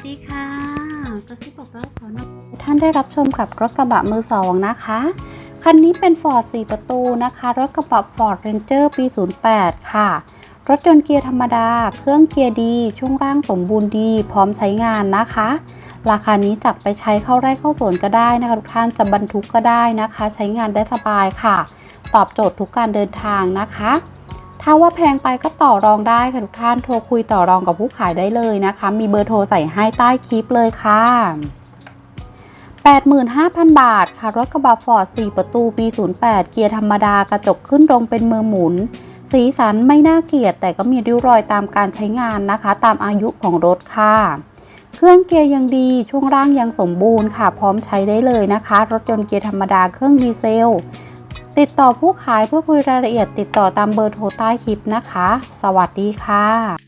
วัสดีค่ะกระซิบบอกเราขอนำท่านได้รับชมกับรถกระบะมือสองนะคะ คันนี้เป็น Ford 4 ประตูนะคะ รถกระบะ Ford Ranger ปี 08 ค่ะ รถยนต์เกียร์ธรรมดา เครื่องเกียร์ดี ช่วงล่างสมบูรณ์ดี พร้อมใช้งานนะคะ ราคานี้จับไปใช้เข้าไร่เข้าสวนก็ได้นะคะ ทุกท่านจะบรรทุกก็ได้นะคะ ใช้งานได้สบายค่ะ ตอบโจทย์ทุกการเดินทางนะคะ ถ้าว่าแพงไปก็ต่อรองได้ค่ะทุกท่านโทรคุยต่อรองกับผู้ขายได้เลยนะคะ มีเบอร์โทรใส่ให้ใต้คลิปเลยค่ะ 85,000 บาทค่ะรถกระบะฟอร์ด4ประตู ปี 08 เกียร์ธรรมดากระจกขึ้นตรงเป็นมือหมุน สีสันไม่น่าเกลียด แต่ก็มีริ้วรอยตามการใช้งานนะคะ ตามอายุของรถค่ะ เครื่องเกียร์ยังดีช่วงล่างยังสมบูรณ์ค่ะ พร้อมใช้ได้เลยนะคะ รถยนต์เกียร์ธรรมดาเครื่องดีเซล ติดต่อผู้ขายเพื่อคุยรายละเอียดติดต่อตามเบอร์โทรใต้คลิปนะคะ สวัสดีค่ะ